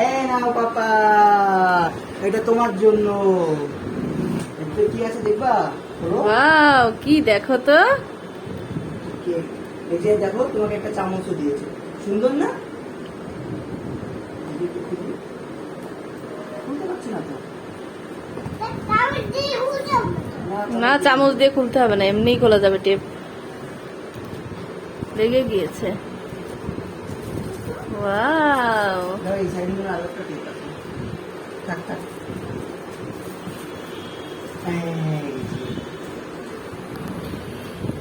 এই নাও পাপা। এটা তোমার জন্য। কি আছে দেখবা? ওয়াও কি দেখো তো। এই যে দেখো তোমাকে একটা চামচও দিয়েছে। সুন্দর না? না চামচ দিয়ে খুলতে হবে না এমনিই খোলা যাবে টেপ। লেগে গিয়েছে। দাও, এই সাইডে মনে হয় আরও একটা টেপ থাক থাক।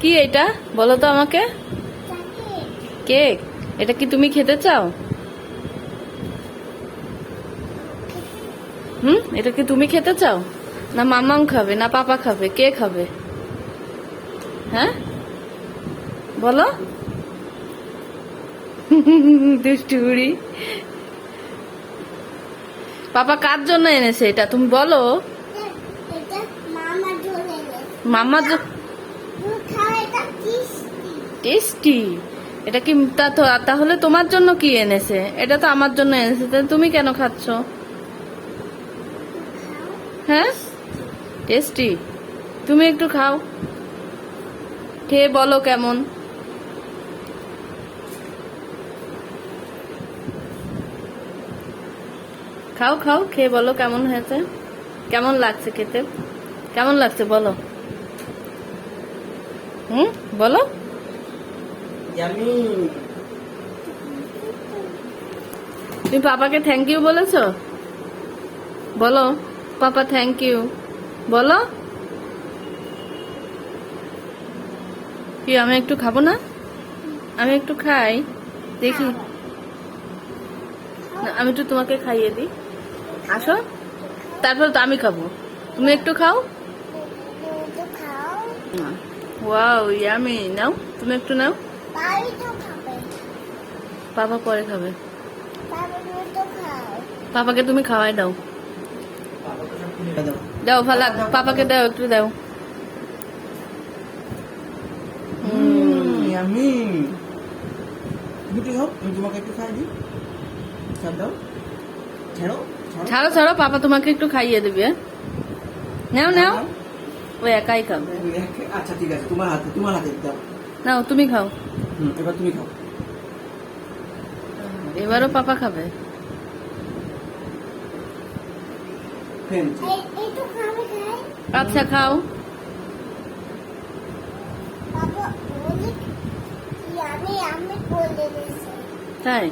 কি এটা? বলো তো আমাকে। কেক? এটা কি তুমি খেতে চাও? হুম? এটা কি তুমি খেতে চাও? না মামাম খাবে, না পাপা খাবে, কে খাবে? হ্যাঁ? বলো। দুষ্টুরি। পাপা কার জন্য এনেছে এটা তুমি বলো? জন্য টেস্টি। এটা কি তা তো তাহলে তোমার জন্য কি এনেছে? এটা তো আমার জন্য এনেছে তুমি কেন খাচ্ছ? হ্যাঁ? টেস্টি। তুমি একটু খাও। খেয়ে বলো কেমন? খাও খাও খেয়ে বলো কেমন হয়েছে? কেমন লাগছে খেতে? কেমন লাগছে বলো? হুম? বলো। তুমি পাপাকে থ্যাংক ইউ বলেছ? বলো পাপা থ্যাংক ইউ বলো। কি আমি একটু খাব না? আমি একটু খাই দেখি। আমি একটু তোমাকে খাইয়ে দিই। আসো। তারপর তো আমি খাব। তুমি একটু খাও। Wow, yummy. নাও, তুমি একটু নাও। পাপা পরে খাবে। পাপাকে তুমি খাওয়াই দাও। দাও। দাও ফালা, পাপাকে দাও, একটু দাও। আমি তোমাকে একটু খাই দিই। দাও। ছাড়ো ছাড়ো। পাপা তোমাকে একটু খাইয়ে দেবে। হ্যাঁ? নাও। নাও। ও একাই খাবে। আচ্ছা ঠিক আছে তোমার হাতে তোমার হাতে দাও। নাও তুমি খাও। এবার তুমি খাও। এবারও পাপা খাবে। আচ্ছা খাও। তাই?